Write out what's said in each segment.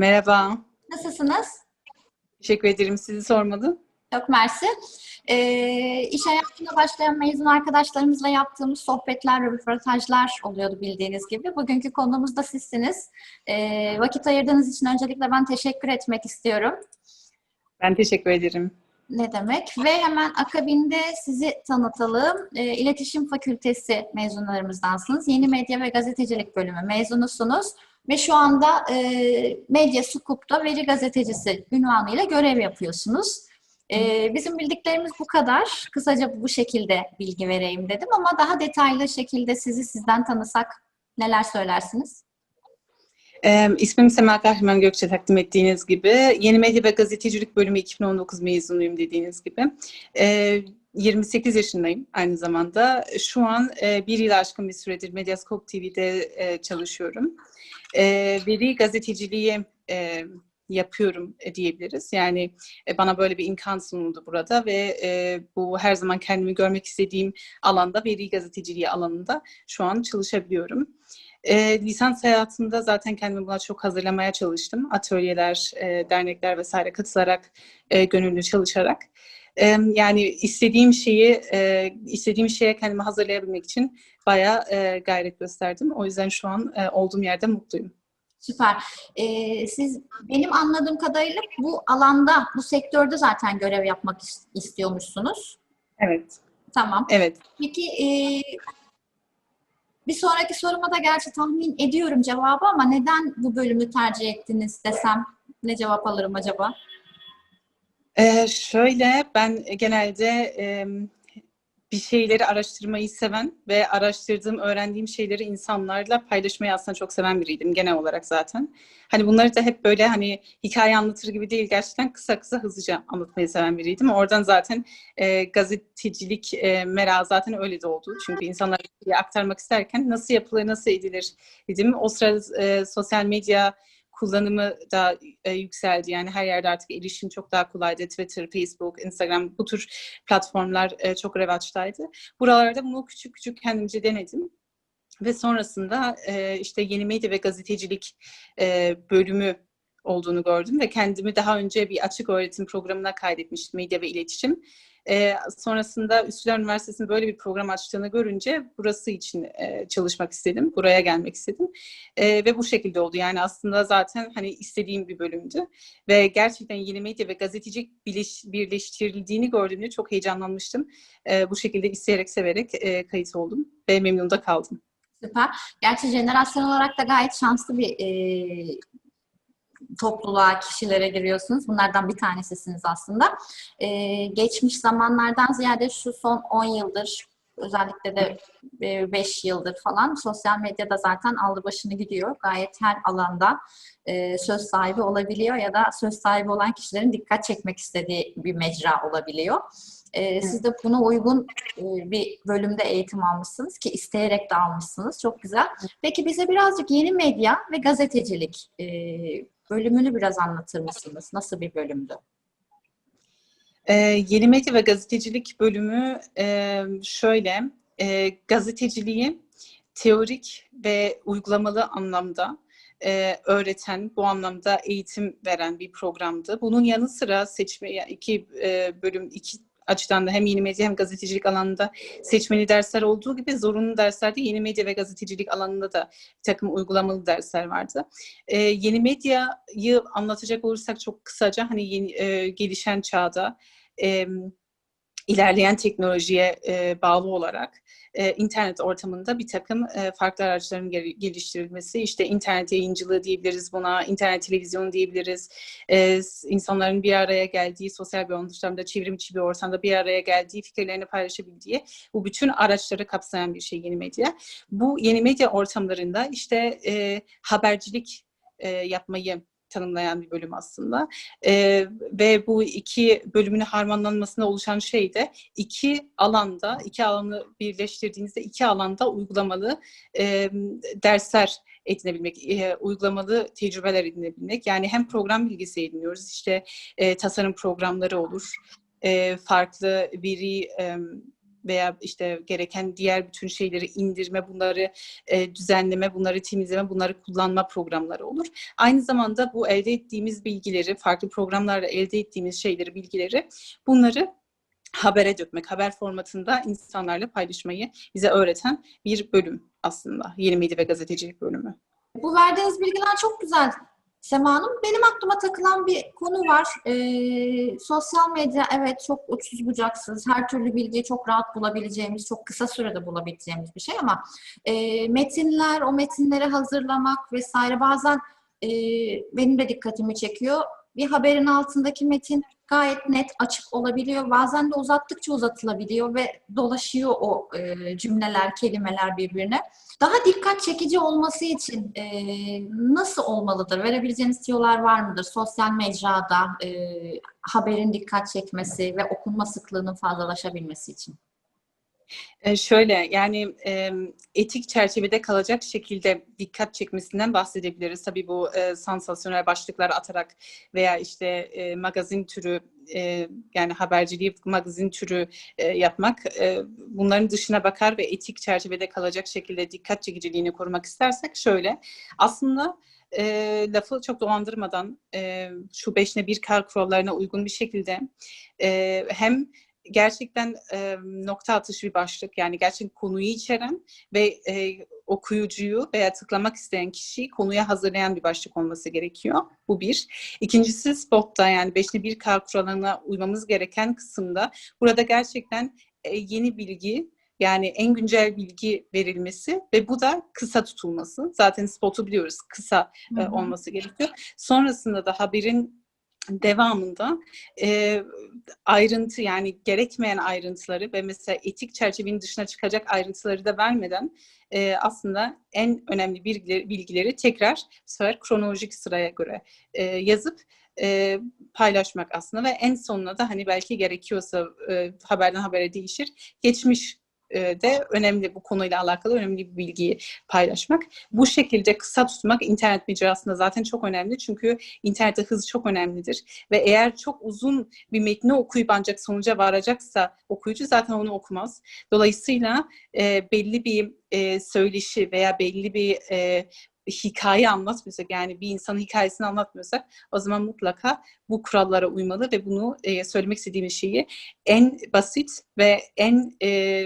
Merhaba. Nasılsınız? Teşekkür ederim. Sizi sormalı. Çok mersi. Ee, iş hayatına başlayan mezun arkadaşlarımızla yaptığımız sohbetler ve röportajlar oluyordu bildiğiniz gibi. Bugünkü konuğumuz da sizsiniz. Ee, vakit ayırdığınız için öncelikle ben teşekkür etmek istiyorum. Ben teşekkür ederim. Ne demek? Ve hemen akabinde sizi tanıtalım. E, İletişim Fakültesi mezunlarımızdansınız. Yeni Medya ve Gazetecilik bölümü mezunusunuz. Ve şu anda e, Medya Scoop'ta veri gazetecisi ünvanıyla görev yapıyorsunuz. E, bizim bildiklerimiz bu kadar. Kısaca bu şekilde bilgi vereyim dedim ama daha detaylı şekilde sizi sizden tanısak neler söylersiniz? Ee, ismim Sema Kahraman Gökçe takdim ettiğiniz gibi. Yeni Medya ve Gazetecilik Bölümü 2019 mezunuyum dediğiniz gibi. Ee, 28 yaşındayım aynı zamanda. Şu an e, bir yıl aşkın bir süredir Medyascope TV'de e, çalışıyorum. E, veri gazeteciliği e, yapıyorum e, diyebiliriz. Yani e, bana böyle bir imkan sunuldu burada ve e, bu her zaman kendimi görmek istediğim alanda veri gazeteciliği alanında şu an çalışabiliyorum. E, lisans hayatında zaten kendimi buna çok hazırlamaya çalıştım. Atölyeler, e, dernekler vesaire katılarak, e, gönüllü çalışarak. E, yani istediğim şeyi, e, istediğim şeye kendimi hazırlayabilmek için bayağı e, gayret gösterdim. O yüzden şu an e, olduğum yerde mutluyum. Süper. Ee, siz benim anladığım kadarıyla bu alanda, bu sektörde zaten görev yapmak istiyormuşsunuz. Evet. Tamam. Evet. Peki e, bir sonraki soruma da gerçi tahmin ediyorum cevabı ama neden bu bölümü tercih ettiniz desem ne cevap alırım acaba? Şöyle ben genelde e, bir şeyleri araştırmayı seven ve araştırdığım, öğrendiğim şeyleri insanlarla paylaşmayı aslında çok seven biriydim genel olarak zaten. Hani bunları da hep böyle hani hikaye anlatır gibi değil gerçekten kısa kısa hızlıca anlatmayı seven biriydim. Oradan zaten e, gazetecilik e, merakı zaten öyle de oldu. Çünkü insanlara aktarmak isterken nasıl yapılır, nasıl edilir dedim. O sırada e, sosyal medya kullanımı da e, yükseldi. Yani her yerde artık erişim çok daha kolaydı. Twitter, Facebook, Instagram bu tür platformlar e, çok revaçtaydı. Buralarda bunu küçük küçük kendimce denedim. Ve sonrasında e, işte yeni medya ve gazetecilik e, bölümü olduğunu gördüm ve kendimi daha önce bir açık öğretim programına kaydetmiştim medya ve iletişim. E, sonrasında Üsküdar Üniversitesi'nin böyle bir program açtığını görünce burası için e, çalışmak istedim. Buraya gelmek istedim. E, ve bu şekilde oldu. Yani aslında zaten hani istediğim bir bölümdü. Ve gerçekten yeni medya ve gazetecilik birleş, birleştirildiğini gördüğümde çok heyecanlanmıştım. E, bu şekilde isteyerek, severek e, kayıt oldum. Ve memnun da kaldım. Süper. Gerçi jenerasyon olarak da gayet şanslı bir e, topluluğa, kişilere giriyorsunuz. Bunlardan bir tanesisiniz aslında. Ee, geçmiş zamanlardan ziyade şu son 10 yıldır özellikle de 5 yıldır falan sosyal medyada zaten aldı başını gidiyor. Gayet her alanda e, söz sahibi olabiliyor ya da söz sahibi olan kişilerin dikkat çekmek istediği bir mecra olabiliyor. E, siz de buna uygun e, bir bölümde eğitim almışsınız ki isteyerek de almışsınız. Çok güzel. Peki bize birazcık yeni medya ve gazetecilik e, bölümünü biraz anlatır mısınız? Nasıl bir bölümdü? Ee, yeni medya ve gazetecilik bölümü e, şöyle, e, gazeteciliği teorik ve uygulamalı anlamda e, öğreten, bu anlamda eğitim veren bir programdı. Bunun yanı sıra seçme iki e, bölüm, iki açıdan da hem yeni medya hem gazetecilik alanında seçmeli dersler olduğu gibi zorunlu derslerde yeni medya ve gazetecilik alanında da bir takım uygulamalı dersler vardı. Ee, yeni medyayı anlatacak olursak çok kısaca hani yeni e, gelişen çağda e, ilerleyen teknolojiye e, bağlı olarak e, internet ortamında bir takım e, farklı araçların geliştirilmesi, işte internet yayıncılığı diyebiliriz buna, internet televizyonu diyebiliriz, e, insanların bir araya geldiği, sosyal bir ortamda, çevrim içi bir ortamda bir araya geldiği, fikirlerini paylaşabildiği, bu bütün araçları kapsayan bir şey yeni medya. Bu yeni medya ortamlarında işte e, habercilik e, yapmayı tanımlayan bir bölüm aslında. E, ve bu iki bölümün harmanlanmasında oluşan şey de iki alanda, iki alanı birleştirdiğinizde iki alanda uygulamalı e, dersler edinebilmek, e, uygulamalı tecrübeler edinebilmek. Yani hem program bilgisi ediniyoruz, işte e, tasarım programları olur, e, farklı veri e, veya işte gereken diğer bütün şeyleri indirme, bunları e, düzenleme, bunları temizleme, bunları kullanma programları olur. Aynı zamanda bu elde ettiğimiz bilgileri, farklı programlarla elde ettiğimiz şeyleri, bilgileri bunları habere dökmek, haber formatında insanlarla paylaşmayı bize öğreten bir bölüm aslında. Yeni medya ve gazetecilik bölümü. Bu verdiğiniz bilgiler çok güzel Sema Hanım. Benim aklıma takılan bir konu var. Ee, sosyal medya evet çok uçsuz bucaksız, her türlü bilgiyi çok rahat bulabileceğimiz, çok kısa sürede bulabileceğimiz bir şey ama e, metinler, o metinleri hazırlamak vesaire bazen e, benim de dikkatimi çekiyor. Bir haberin altındaki metin gayet net, açık olabiliyor. Bazen de uzattıkça uzatılabiliyor ve dolaşıyor o e, cümleler, kelimeler birbirine. Daha dikkat çekici olması için e, nasıl olmalıdır? Verebileceğiniz tiyolar var mıdır? Sosyal mecrada e, haberin dikkat çekmesi ve okunma sıklığının fazlalaşabilmesi için. Şöyle yani etik çerçevede kalacak şekilde dikkat çekmesinden bahsedebiliriz. Tabii bu e, sansasyonel başlıklar atarak veya işte magazin türü yani haberciliği magazin türü yapmak bunların dışına bakar ve etik çerçevede kalacak şekilde dikkat çekiciliğini korumak istersek şöyle aslında e, lafı çok dolandırmadan e, şu beşine bir kar kurallarına uygun bir şekilde e, hem gerçekten e, nokta atışı bir başlık yani gerçekten konuyu içeren ve e, okuyucuyu veya tıklamak isteyen kişiyi konuya hazırlayan bir başlık olması gerekiyor. Bu bir. İkincisi spotta yani beşli bir kar kuralına uymamız gereken kısımda burada gerçekten e, yeni bilgi yani en güncel bilgi verilmesi ve bu da kısa tutulması. Zaten spotu biliyoruz kısa e, olması gerekiyor. Sonrasında da haberin devamında e, ayrıntı yani gerekmeyen ayrıntıları ve mesela etik çerçevenin dışına çıkacak ayrıntıları da vermeden e, aslında en önemli bilgileri, bilgileri tekrar sefer kronolojik sıraya göre e, yazıp e, paylaşmak aslında ve en sonuna da hani belki gerekiyorsa e, haberden habere değişir geçmiş de önemli bu konuyla alakalı önemli bir bilgiyi paylaşmak. Bu şekilde kısa tutmak internet mecrasında zaten çok önemli çünkü internette hız çok önemlidir ve eğer çok uzun bir metni okuyup ancak sonuca varacaksa okuyucu zaten onu okumaz. Dolayısıyla e, belli bir e, söyleşi veya belli bir e, hikaye anlatmıyorsak yani bir insanın hikayesini anlatmıyorsak o zaman mutlaka bu kurallara uymalı ve bunu e, söylemek istediğimiz şeyi en basit ve en e,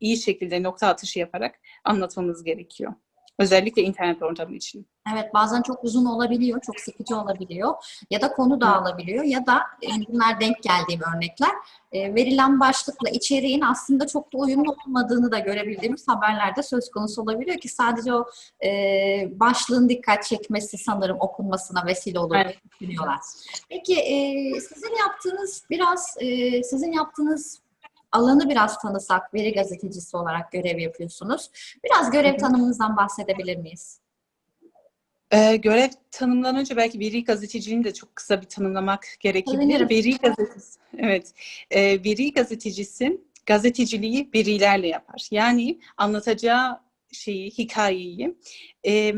iyi şekilde nokta atışı yaparak anlatmamız gerekiyor. Özellikle internet ortamı için. Evet bazen çok uzun olabiliyor, çok sıkıcı olabiliyor ya da konu dağılabiliyor ya da e, bunlar denk geldiğim örnekler. E, verilen başlıkla içeriğin aslında çok da uyumlu olmadığını da görebildiğimiz haberlerde söz konusu olabiliyor ki sadece o e, başlığın dikkat çekmesi sanırım okunmasına vesile olur evet. düşünüyorlar. Peki e, sizin yaptığınız biraz e, sizin yaptığınız alanı biraz tanısak, veri gazetecisi olarak görev yapıyorsunuz. Biraz görev tanımınızdan bahsedebilir miyiz? Ee, görev tanımdan önce belki veri gazeteciliğini de çok kısa bir tanımlamak gerekebilir. Veri gazetecisi, evet, e, veri gazetecisi gazeteciliği verilerle yapar. Yani anlatacağı şeyi, hikayeyi e,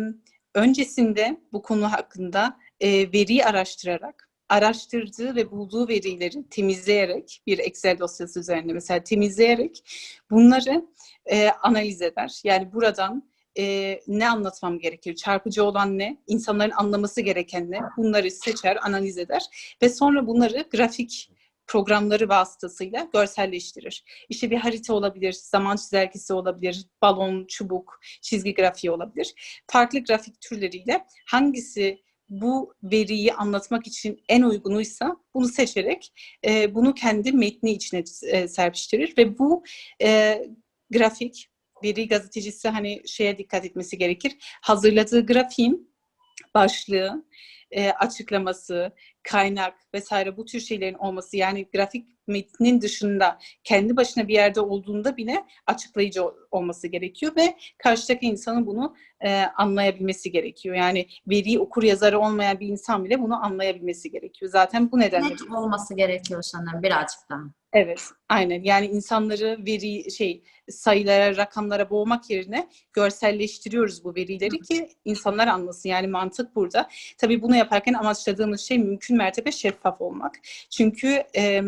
öncesinde bu konu hakkında e, veriyi araştırarak araştırdığı ve bulduğu verileri temizleyerek bir Excel dosyası üzerinde mesela temizleyerek bunları e, analiz eder. Yani buradan e, ne anlatmam gerekir? Çarpıcı olan ne? İnsanların anlaması gereken ne? Bunları seçer, analiz eder ve sonra bunları grafik programları vasıtasıyla görselleştirir. İşte bir harita olabilir, zaman çizelgesi olabilir, balon, çubuk, çizgi grafiği olabilir. Farklı grafik türleriyle hangisi bu veriyi anlatmak için en uygunuysa bunu seçerek e, bunu kendi metni içine e, serpiştirir ve bu e, grafik veri gazetecisi hani şeye dikkat etmesi gerekir. Hazırladığı grafiğin başlığı, e, açıklaması, kaynak vesaire bu tür şeylerin olması yani grafik metnin dışında kendi başına bir yerde olduğunda bile açıklayıcı olması gerekiyor ve karşıdaki insanın bunu e, anlayabilmesi gerekiyor. Yani veriyi okur yazarı olmayan bir insan bile bunu anlayabilmesi gerekiyor. Zaten bu nedenle. Net olması gerekiyor sanırım birazcık daha. Evet, aynen. Yani insanları veri şey sayılara, rakamlara boğmak yerine görselleştiriyoruz bu verileri ki insanlar anlasın. Yani mantık burada. Tabii bunu yaparken amaçladığımız şey mümkün mertebe şeffaf olmak. Çünkü e,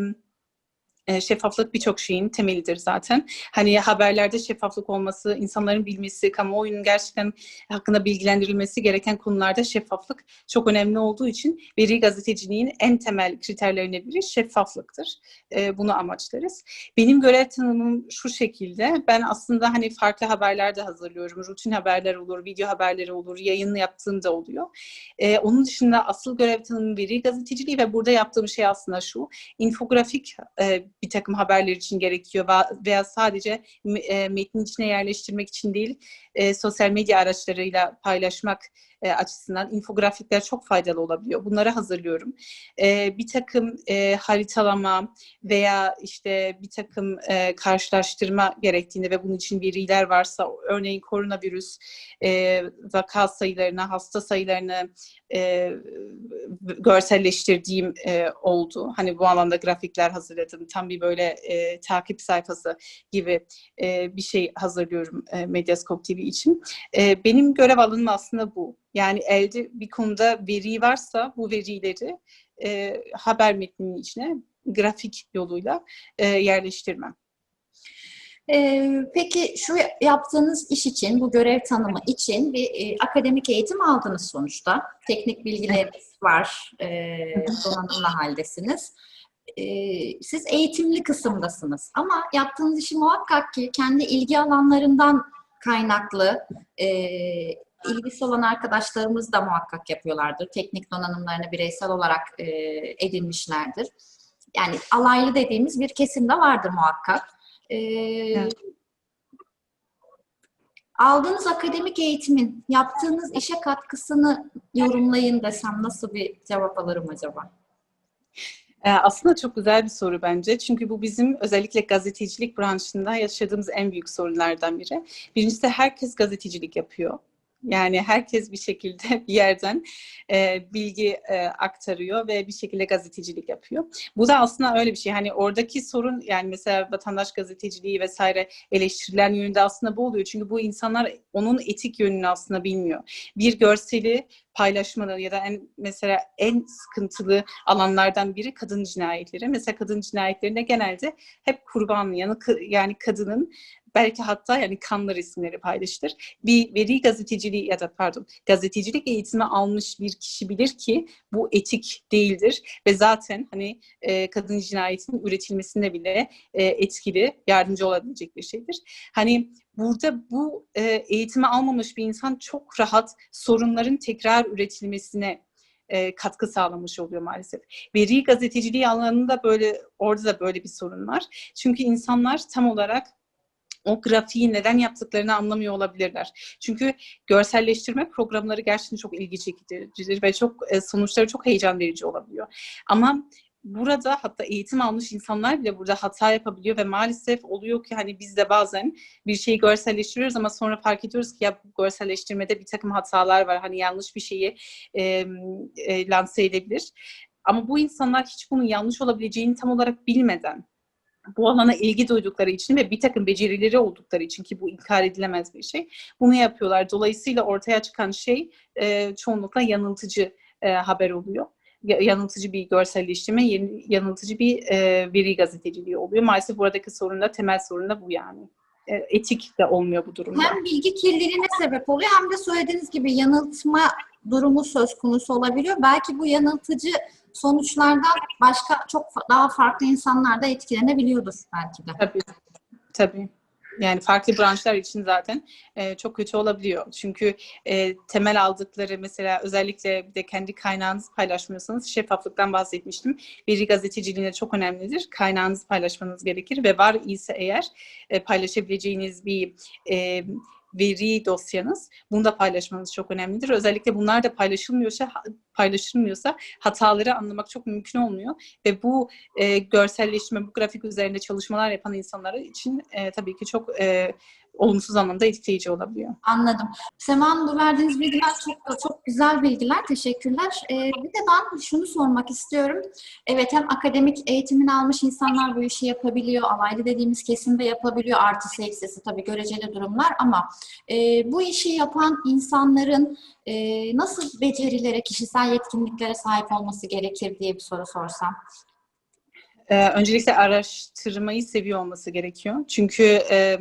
E, şeffaflık birçok şeyin temelidir zaten. Hani haberlerde şeffaflık olması, insanların bilmesi, kamuoyunun gerçekten hakkında bilgilendirilmesi gereken konularda şeffaflık çok önemli olduğu için veri gazeteciliğin en temel kriterlerine biri şeffaflıktır. E, bunu amaçlarız. Benim görev tanımım şu şekilde. Ben aslında hani farklı haberler de hazırlıyorum. Rutin haberler olur, video haberleri olur, yayın yaptığım da oluyor. E, onun dışında asıl görev tanımım veri gazeteciliği ve burada yaptığım şey aslında şu. infografik bir takım haberler için gerekiyor veya sadece e, metnin içine yerleştirmek için değil, e, sosyal medya araçlarıyla paylaşmak e, açısından infografikler çok faydalı olabiliyor. Bunları hazırlıyorum. Bir takım haritalama veya işte bir takım karşılaştırma gerektiğinde ve bunun için veriler varsa örneğin koronavirüs e, vaka sayılarını, hasta sayılarını görselleştirdiğim oldu. Hani bu alanda grafikler hazırladım. Tam bir böyle e, takip sayfası gibi e, bir şey hazırlıyorum e, Medyascope TV için. E, benim görev alanım aslında bu. Yani elde bir konuda veri varsa bu verileri e, haber metninin içine grafik yoluyla e, yerleştirmem. Ee, peki şu yaptığınız iş için, bu görev tanımı için bir e, akademik eğitim aldınız sonuçta. Teknik bilgileriniz var, e, donanımlı haldesiniz. E, siz eğitimli kısımdasınız ama yaptığınız işi muhakkak ki kendi ilgi alanlarından kaynaklı e, ilgisi olan arkadaşlarımız da muhakkak yapıyorlardır. Teknik donanımlarını bireysel olarak e, edinmişlerdir. Yani alaylı dediğimiz bir kesim de vardır muhakkak. E, evet. Aldığınız akademik eğitimin yaptığınız işe katkısını yorumlayın desem nasıl bir cevap alırım acaba? Aslında çok güzel bir soru bence. Çünkü bu bizim özellikle gazetecilik branşında yaşadığımız en büyük sorunlardan biri. Birincisi herkes gazetecilik yapıyor. Yani herkes bir şekilde bir yerden e, bilgi e, aktarıyor ve bir şekilde gazetecilik yapıyor. Bu da aslında öyle bir şey. Hani oradaki sorun yani mesela vatandaş gazeteciliği vesaire eleştirilen yönünde aslında bu oluyor. Çünkü bu insanlar onun etik yönünü aslında bilmiyor. Bir görseli paylaşmanın ya da en mesela en sıkıntılı alanlardan biri kadın cinayetleri. Mesela kadın cinayetlerinde genelde hep kurban yani, yani kadının belki hatta yani kanlar isimleri paylaşılır. Bir veri gazeteciliği ya da pardon gazetecilik eğitimi almış bir kişi bilir ki bu etik değildir ve zaten hani e, kadın cinayetinin üretilmesinde bile e, etkili, yardımcı olabilecek bir şeydir. Hani burada bu e, eğitimi almamış bir insan çok rahat sorunların tekrar üretilmesine e, katkı sağlamış oluyor maalesef. Veri gazeteciliği alanında böyle orada da böyle bir sorun var. Çünkü insanlar tam olarak o grafiği neden yaptıklarını anlamıyor olabilirler. Çünkü görselleştirme programları gerçekten çok ilgi çekicidir ve çok e, sonuçları çok heyecan verici olabiliyor. Ama burada hatta eğitim almış insanlar bile burada hata yapabiliyor ve maalesef oluyor ki hani biz de bazen bir şeyi görselleştiriyoruz ama sonra fark ediyoruz ki ya bu görselleştirmede bir takım hatalar var. Hani yanlış bir şeyi e, e, lanse edebilir. Ama bu insanlar hiç bunun yanlış olabileceğini tam olarak bilmeden bu alana ilgi duydukları için ve bir takım becerileri oldukları için ki bu inkar edilemez bir şey bunu yapıyorlar. Dolayısıyla ortaya çıkan şey e, çoğunlukla yanıltıcı e, haber oluyor. Yanıltıcı bir görselleştirme, yanıltıcı bir e, veri gazeteciliği oluyor. Maalesef buradaki sorun da temel sorun da bu yani. E, etik de olmuyor bu durumda. Hem bilgi kirliliğine sebep oluyor hem de söylediğiniz gibi yanıltma durumu söz konusu olabiliyor. Belki bu yanıltıcı sonuçlardan başka çok daha farklı insanlar da etkilenebiliyordur belki de. Tabii. Tabii. Yani farklı branşlar için zaten e, çok kötü olabiliyor. Çünkü e, temel aldıkları mesela özellikle bir de kendi kaynağınızı paylaşmıyorsanız şeffaflıktan bahsetmiştim. Veri gazeteciliğinde çok önemlidir. Kaynağınızı paylaşmanız gerekir ve var ise eğer e, paylaşabileceğiniz bir e, veri dosyanız bunu da paylaşmanız çok önemlidir. Özellikle bunlar da paylaşılmıyorsa paylaşılmıyorsa hataları anlamak çok mümkün olmuyor ve bu e, görselleştirme, bu grafik üzerinde çalışmalar yapan insanlar için e, tabii ki çok e, olumsuz anlamda etkileyici olabiliyor. Anladım. Sema Hanım bu verdiğiniz bilgiler çok çok güzel bilgiler. Teşekkürler. Ee, bir de ben şunu sormak istiyorum. Evet hem akademik eğitimini almış insanlar bu işi yapabiliyor. Alaylı dediğimiz kesimde yapabiliyor. Artısı eksisi tabii göreceli durumlar ama e, bu işi yapan insanların e, nasıl becerilere, kişisel yetkinliklere sahip olması gerekir diye bir soru sorsam. Ee, öncelikle araştırmayı seviyor olması gerekiyor. Çünkü e,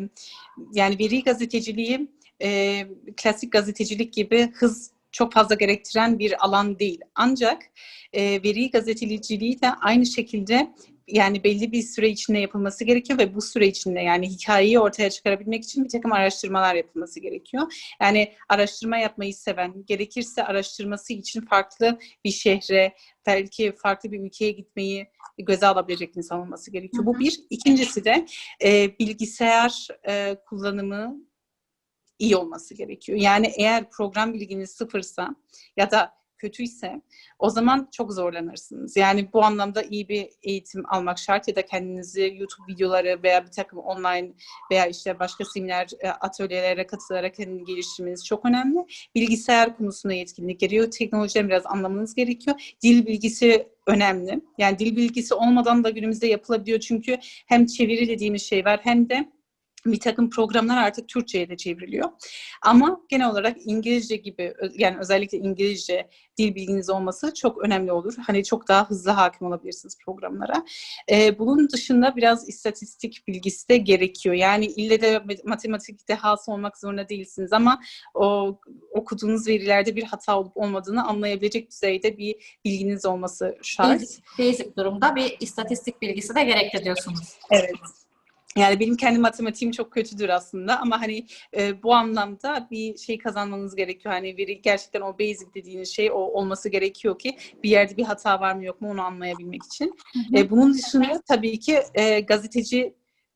yani veri gazeteciliği e, klasik gazetecilik gibi hız çok fazla gerektiren bir alan değil. Ancak e, veri gazeteciliği de aynı şekilde yani belli bir süre içinde yapılması gerekiyor ve bu süre içinde yani hikayeyi ortaya çıkarabilmek için bir takım araştırmalar yapılması gerekiyor. Yani araştırma yapmayı seven, gerekirse araştırması için farklı bir şehre, belki farklı bir ülkeye gitmeyi göze alabilecek insan olması gerekiyor. Bu bir. İkincisi de e, bilgisayar e, kullanımı iyi olması gerekiyor. Yani eğer program bilginiz sıfırsa ya da kötüyse o zaman çok zorlanırsınız. Yani bu anlamda iyi bir eğitim almak şart ya da kendinizi YouTube videoları veya bir takım online veya işte başka seminer e, atölyelere katılarak kendini geliştirmeniz çok önemli. Bilgisayar konusunda yetkinlik gerekiyor. Teknolojiden biraz anlamanız gerekiyor. Dil bilgisi önemli. Yani dil bilgisi olmadan da günümüzde yapılabiliyor çünkü hem çeviri dediğimiz şey var hem de bir takım programlar artık Türkçe'ye de çevriliyor. Ama genel olarak İngilizce gibi yani özellikle İngilizce dil bilginiz olması çok önemli olur. Hani çok daha hızlı hakim olabilirsiniz programlara. Ee, bunun dışında biraz istatistik bilgisi de gerekiyor. Yani ille de matematik dehası olmak zorunda değilsiniz ama o okuduğunuz verilerde bir hata olup olmadığını anlayabilecek düzeyde bir bilginiz olması şart. Basic, basic durumda bir istatistik bilgisi de gerekli diyorsunuz. Evet. Yani benim kendi matematiğim çok kötüdür aslında ama hani e, bu anlamda bir şey kazanmanız gerekiyor. Hani veri gerçekten o basic dediğiniz şey o olması gerekiyor ki bir yerde bir hata var mı yok mu onu anlayabilmek için. Hı hı. E, bunun dışında tabii ki e, gazeteci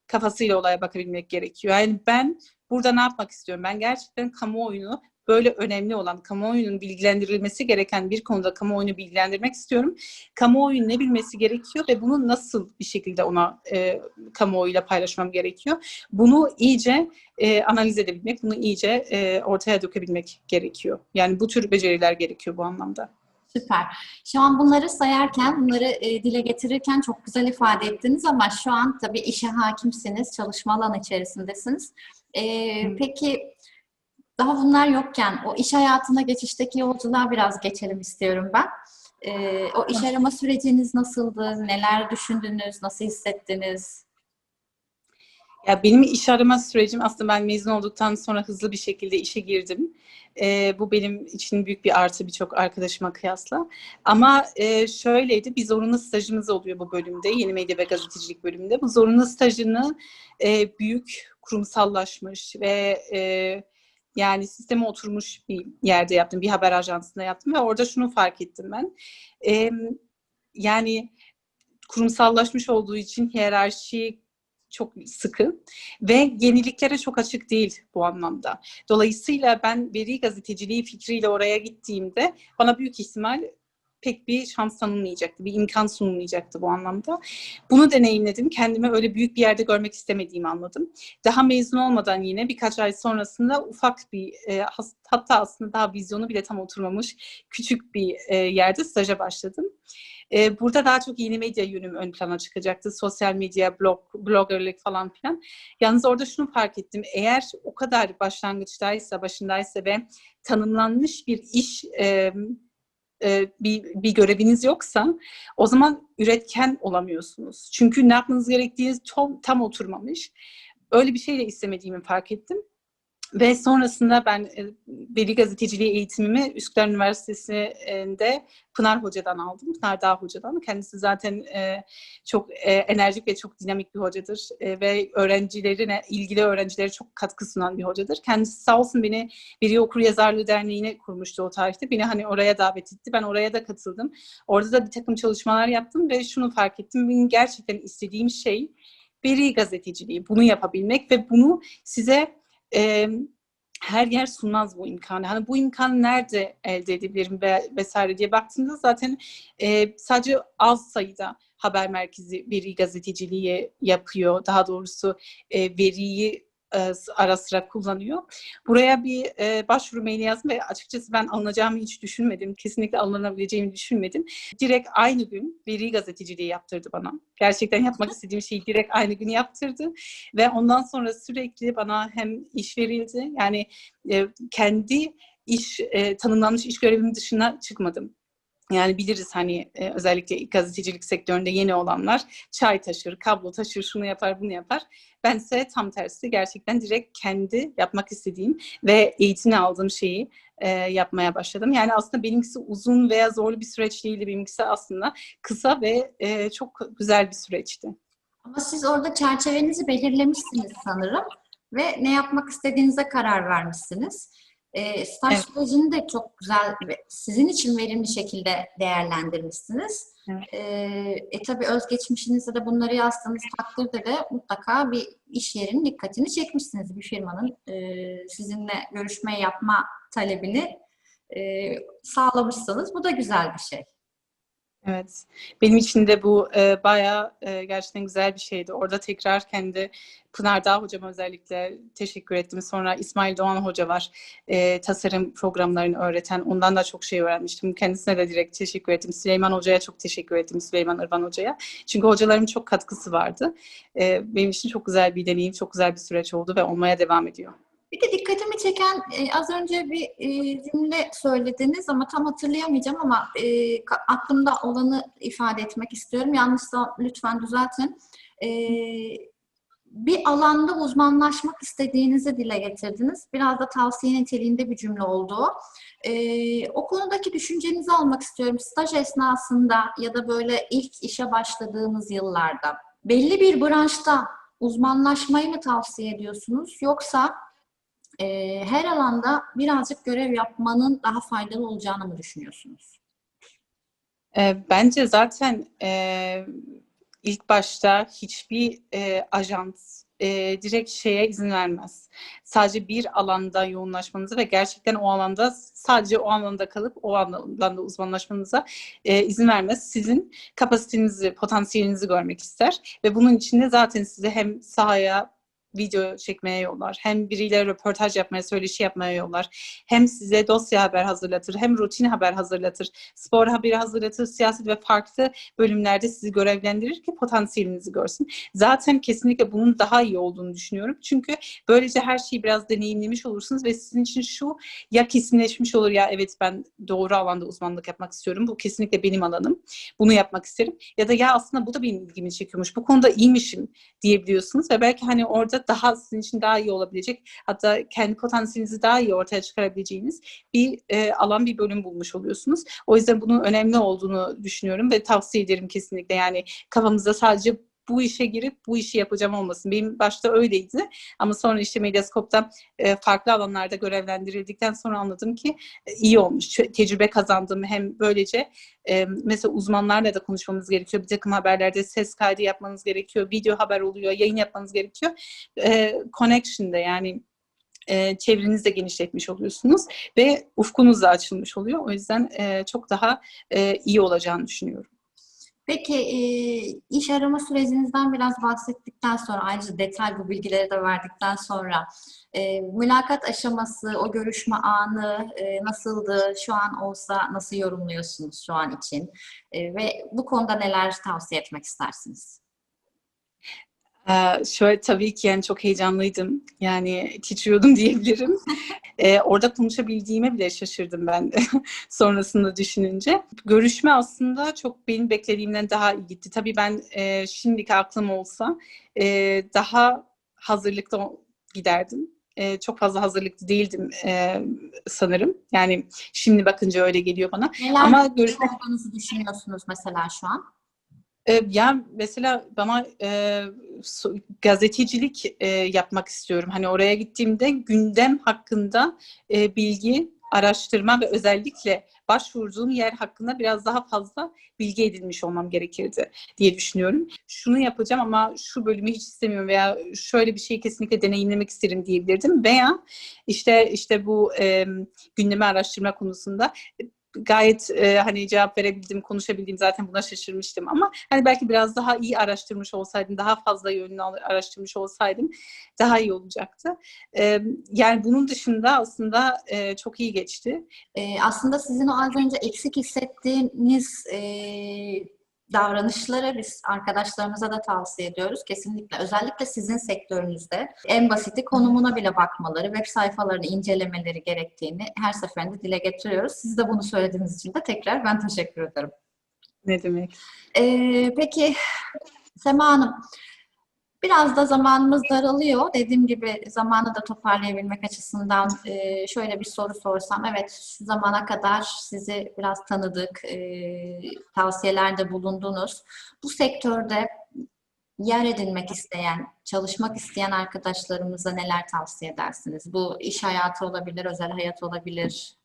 kafasıyla olaya bakabilmek gerekiyor. Yani ben burada ne yapmak istiyorum? Ben gerçekten kamuoyunu böyle önemli olan kamuoyunun bilgilendirilmesi gereken bir konuda kamuoyunu bilgilendirmek istiyorum. Kamuoyunun ne bilmesi gerekiyor ve bunu nasıl bir şekilde ona e, kamuoyuyla paylaşmam gerekiyor. Bunu iyice e, analiz edebilmek, bunu iyice e, ortaya dökebilmek gerekiyor. Yani bu tür beceriler gerekiyor bu anlamda. Süper. Şu an bunları sayarken, bunları e, dile getirirken çok güzel ifade ettiniz ama şu an tabii işe hakimsiniz, çalışma alanı içerisindesiniz. E, hmm. Peki daha bunlar yokken o iş hayatına geçişteki yolculuğa biraz geçelim istiyorum ben. Ee, o iş arama süreciniz nasıldı? Neler düşündünüz? Nasıl hissettiniz? Ya benim iş arama sürecim aslında ben mezun olduktan sonra hızlı bir şekilde işe girdim. E, bu benim için büyük bir artı birçok arkadaşıma kıyasla. Ama e, şöyleydi, bir zorunlu stajımız oluyor bu bölümde, yeni medya ve gazetecilik bölümünde. Bu zorunlu stajını e, büyük kurumsallaşmış ve e, yani sisteme oturmuş bir yerde yaptım. Bir haber ajansında yaptım ve orada şunu fark ettim ben. Ee, yani kurumsallaşmış olduğu için hiyerarşi çok sıkı ve yeniliklere çok açık değil bu anlamda. Dolayısıyla ben veri gazeteciliği fikriyle oraya gittiğimde bana büyük ihtimal pek bir şans tanınmayacaktı, bir imkan sunulmayacaktı bu anlamda. Bunu deneyimledim. Kendimi öyle büyük bir yerde görmek istemediğimi anladım. Daha mezun olmadan yine birkaç ay sonrasında ufak bir, e, hatta aslında daha vizyonu bile tam oturmamış küçük bir e, yerde staja başladım. E, burada daha çok yeni medya yönüm ön plana çıkacaktı. Sosyal medya, blog, bloggerlık falan filan. Yalnız orada şunu fark ettim. Eğer o kadar başlangıçtaysa, başındaysa ve tanımlanmış bir iş e, bir, bir göreviniz yoksa o zaman üretken olamıyorsunuz. Çünkü ne yapmanız gerektiği tam, tam oturmamış. Öyle bir şey de istemediğimi fark ettim. Ve sonrasında ben veri gazeteciliği eğitimimi Üsküdar Üniversitesi'nde Pınar Hoca'dan aldım. Pınar Dağ Hoca'dan. Kendisi zaten e, çok e, enerjik ve çok dinamik bir hocadır. E, ve öğrencilerine, ilgili öğrencilere çok katkı sunan bir hocadır. Kendisi sağ olsun beni Veri Okur Yazarlığı Derneği'ne kurmuştu o tarihte. Beni hani oraya davet etti. Ben oraya da katıldım. Orada da bir takım çalışmalar yaptım ve şunu fark ettim. Benim gerçekten istediğim şey veri gazeteciliği. Bunu yapabilmek ve bunu size e, her yer sunmaz bu imkanı. Hani bu imkan nerede elde edebilirim ve vesaire diye baktığımda zaten e, sadece az sayıda haber merkezi veri gazeteciliği yapıyor. Daha doğrusu e, veriyi e, ara sıra kullanıyor. Buraya bir e, başvuru maili yazdım ve açıkçası ben alınacağımı hiç düşünmedim. Kesinlikle alınabileceğimi düşünmedim. Direkt aynı gün veri gazeteciliği yaptırdı bana. Gerçekten yapmak istediğim şeyi direkt aynı gün yaptırdı. Ve ondan sonra sürekli bana hem iş verildi. Yani e, kendi iş tanımlanmış iş görevimin dışına çıkmadım. Yani biliriz hani e, özellikle gazetecilik sektöründe yeni olanlar çay taşır, kablo taşır, şunu yapar, bunu yapar. Bense tam tersi gerçekten direkt kendi yapmak istediğim ve eğitimini aldığım şeyi e, yapmaya başladım. Yani aslında benimkisi uzun veya zorlu bir süreç değildi. Benimkisi aslında kısa ve e, çok güzel bir süreçti. Ama siz orada çerçevenizi belirlemişsiniz sanırım ve ne yapmak istediğinize karar vermişsiniz. E, staj Evet. sürecini de çok güzel sizin için verimli şekilde değerlendirmişsiniz. Evet. E, e tabii özgeçmişinizde de bunları yazdığınız takdirde de mutlaka bir iş yerinin dikkatini çekmişsiniz. Bir firmanın e, sizinle görüşme yapma talebini e, sağlamışsınız. Bu da güzel bir şey. Evet. Benim için de bu e, bayağı e, gerçekten güzel bir şeydi. Orada tekrar kendi Pınar Dağ hocama özellikle teşekkür ettim. Sonra İsmail Doğan hoca var. E, tasarım programlarını öğreten. Ondan da çok şey öğrenmiştim. Kendisine de direkt teşekkür ettim. Süleyman hocaya çok teşekkür ettim. Süleyman Irvan hocaya. Çünkü hocalarımın çok katkısı vardı. E, benim için çok güzel bir deneyim, çok güzel bir süreç oldu ve olmaya devam ediyor. Bir de dikkatimi çeken e, az önce bir e, cümle söylediniz ama tam hatırlayamayacağım ama e, aklımda olanı ifade etmek istiyorum. Yanlışsa lütfen düzeltin. E, bir alanda uzmanlaşmak istediğinizi dile getirdiniz. Biraz da tavsiye niteliğinde bir cümle oldu. o. E, o konudaki düşüncenizi almak istiyorum. Staj esnasında ya da böyle ilk işe başladığınız yıllarda belli bir branşta uzmanlaşmayı mı tavsiye ediyorsunuz yoksa e, her alanda birazcık görev yapmanın daha faydalı olacağını mı düşünüyorsunuz? E, bence zaten e, ilk başta hiçbir e, ajans e, direkt şeye izin vermez. Sadece bir alanda yoğunlaşmanıza ve gerçekten o alanda sadece o alanda kalıp o alanda uzmanlaşmanıza e, izin vermez. Sizin kapasitenizi, potansiyelinizi görmek ister ve bunun için de zaten sizi hem sahaya video çekmeye yollar, hem biriyle röportaj yapmaya, söyleşi yapmaya yollar, hem size dosya haber hazırlatır, hem rutin haber hazırlatır, spor haberi hazırlatır, siyaset ve farklı bölümlerde sizi görevlendirir ki potansiyelinizi görsün. Zaten kesinlikle bunun daha iyi olduğunu düşünüyorum. Çünkü böylece her şeyi biraz deneyimlemiş olursunuz ve sizin için şu ya kesinleşmiş olur ya evet ben doğru alanda uzmanlık yapmak istiyorum. Bu kesinlikle benim alanım. Bunu yapmak isterim. Ya da ya aslında bu da benim ilgimi çekiyormuş. Bu konuda iyiymişim diyebiliyorsunuz ve belki hani orada daha sizin için daha iyi olabilecek hatta kendi potansiyelinizi daha iyi ortaya çıkarabileceğiniz bir e, alan bir bölüm bulmuş oluyorsunuz. O yüzden bunun önemli olduğunu düşünüyorum ve tavsiye ederim kesinlikle. Yani kafamızda sadece bu işe girip bu işi yapacağım olmasın. Benim başta öyleydi ama sonra işte Medyaskop'ta e, farklı alanlarda görevlendirildikten sonra anladım ki e, iyi olmuş. Tecrübe kazandım. Hem böylece e, mesela uzmanlarla da konuşmamız gerekiyor. Bir takım haberlerde ses kaydı yapmanız gerekiyor. Video haber oluyor. Yayın yapmanız gerekiyor. E, connection'da yani e, çevrenizi de genişletmiş oluyorsunuz ve ufkunuz da açılmış oluyor. O yüzden çok daha iyi olacağını düşünüyorum. Peki e, iş arama sürecinizden biraz bahsettikten sonra ayrıca detay bu bilgileri de verdikten sonra e, mülakat aşaması, o görüşme anı e, nasıldı? Şu an olsa nasıl yorumluyorsunuz şu an için? Ve bu konuda neler tavsiye etmek istersiniz? Ee, şöyle tabii ki yani çok heyecanlıydım. Yani titriyordum diyebilirim. Ee, orada konuşabildiğime bile şaşırdım ben de sonrasında düşününce. Görüşme aslında çok benim beklediğimden daha iyi gitti. Tabii ben e, şimdiki aklım olsa e, daha hazırlıklı giderdim. E, çok fazla hazırlıklı değildim e, sanırım. Yani şimdi bakınca öyle geliyor bana. Neler Ama görüşme olduğunuzu düşünüyorsunuz mesela şu an? E, ya mesela bana e, gazetecilik e, yapmak istiyorum. Hani oraya gittiğimde gündem hakkında e, bilgi, araştırma ve özellikle başvurduğum yer hakkında biraz daha fazla bilgi edinmiş olmam gerekirdi diye düşünüyorum. Şunu yapacağım ama şu bölümü hiç istemiyorum veya şöyle bir şeyi kesinlikle deneyimlemek isterim diyebilirdim. Veya işte işte bu e, gündemi araştırma konusunda gayet e, hani cevap verebildim, konuşabildim zaten buna şaşırmıştım ama hani belki biraz daha iyi araştırmış olsaydım, daha fazla yönünü araştırmış olsaydım daha iyi olacaktı. E, yani bunun dışında aslında e, çok iyi geçti. E, aslında sizin o az önce eksik hissettiğiniz e, davranışları biz arkadaşlarımıza da tavsiye ediyoruz. Kesinlikle özellikle sizin sektörünüzde en basiti konumuna bile bakmaları, web sayfalarını incelemeleri gerektiğini her seferinde dile getiriyoruz. Siz de bunu söylediğiniz için de tekrar ben teşekkür ederim. Ne demek? Ee, peki Sema Hanım, biraz da zamanımız daralıyor. Dediğim gibi zamanı da toparlayabilmek açısından e, şöyle bir soru sorsam. Evet, şu zamana kadar sizi biraz tanıdık, e, tavsiyelerde bulundunuz. Bu sektörde yer edinmek isteyen, çalışmak isteyen arkadaşlarımıza neler tavsiye edersiniz? Bu iş hayatı olabilir, özel hayat olabilir.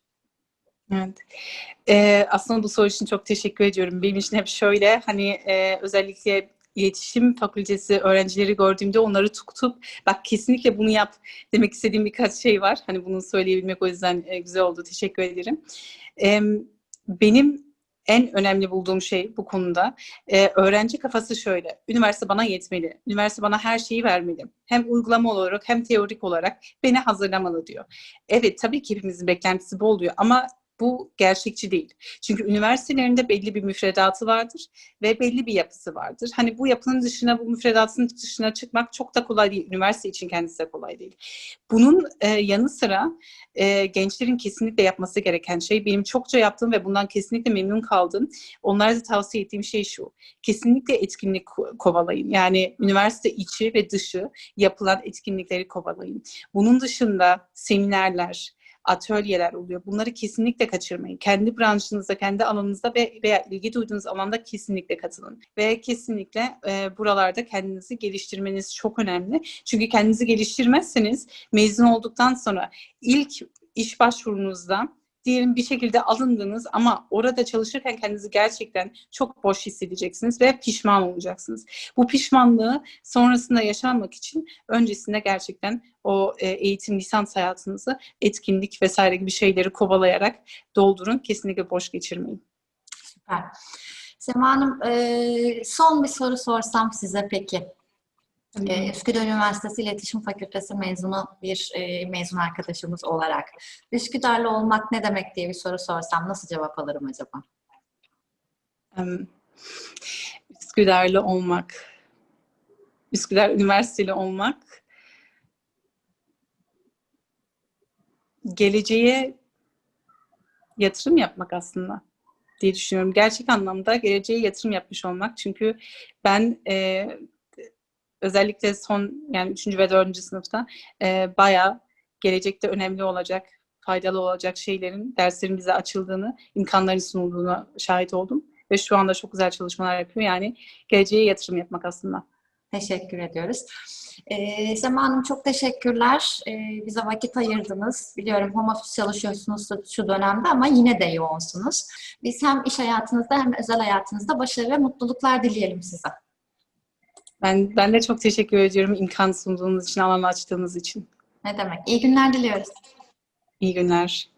Evet. Ee, aslında bu soru için çok teşekkür ediyorum. Benim için hep şöyle hani e, özellikle iletişim fakültesi öğrencileri gördüğümde onları tutup bak kesinlikle bunu yap demek istediğim birkaç şey var. Hani bunu söyleyebilmek o yüzden e, güzel oldu. Teşekkür ederim. Benim en önemli bulduğum şey bu konuda e, öğrenci kafası şöyle. Üniversite bana yetmeli. Üniversite bana her şeyi vermeli. Hem uygulama olarak hem teorik olarak beni hazırlamalı diyor. Evet tabii ki hepimizin beklentisi bu oluyor ama bu gerçekçi değil. Çünkü üniversitelerinde belli bir müfredatı vardır ve belli bir yapısı vardır. Hani bu yapının dışına, bu müfredatın dışına çıkmak çok da kolay değil. Üniversite için kendisi de kolay değil. Bunun e, yanı sıra e, gençlerin kesinlikle yapması gereken şey, benim çokça yaptığım ve bundan kesinlikle memnun kaldığım, onlara da tavsiye ettiğim şey şu. Kesinlikle etkinlik ko- kovalayın. Yani üniversite içi ve dışı yapılan etkinlikleri kovalayın. Bunun dışında seminerler, atölyeler oluyor. Bunları kesinlikle kaçırmayın. Kendi branşınızda, kendi alanınızda ve veya ilgi duyduğunuz alanda kesinlikle katılın. Ve kesinlikle e, buralarda kendinizi geliştirmeniz çok önemli. Çünkü kendinizi geliştirmezseniz mezun olduktan sonra ilk iş başvurunuzda diyelim bir şekilde alındınız ama orada çalışırken kendinizi gerçekten çok boş hissedeceksiniz ve pişman olacaksınız. Bu pişmanlığı sonrasında yaşanmak için öncesinde gerçekten o e, eğitim lisans hayatınızı etkinlik vesaire gibi şeyleri kovalayarak doldurun. Kesinlikle boş geçirmeyin. Süper. Sema Hanım, e, son bir soru sorsam size peki. E, Üsküdar Üniversitesi İletişim Fakültesi mezunu bir e, mezun arkadaşımız olarak Üsküdar'lı olmak ne demek diye bir soru sorsam nasıl cevap alırım acaba? Üsküdar'lı olmak, Üsküdar Üniversiteli olmak, geleceğe yatırım yapmak aslında diye düşünüyorum. Gerçek anlamda geleceğe yatırım yapmış olmak. Çünkü ben e, özellikle son yani 3. ve 4. sınıfta e, bayağı gelecekte önemli olacak, faydalı olacak şeylerin, derslerin bize açıldığını, imkanların sunulduğuna şahit oldum. Ve şu anda çok güzel çalışmalar yapıyor. Yani geleceğe yatırım yapmak aslında. Teşekkür ediyoruz. Ee, Sema Hanım çok teşekkürler. Ee, bize vakit ayırdınız. Biliyorum home office çalışıyorsunuz şu dönemde ama yine de yoğunsunuz. Biz hem iş hayatınızda hem özel hayatınızda başarı ve mutluluklar dileyelim size. Ben, ben de çok teşekkür ediyorum imkan sunduğunuz için, alan açtığınız için. Ne demek? İyi günler diliyoruz. İyi günler.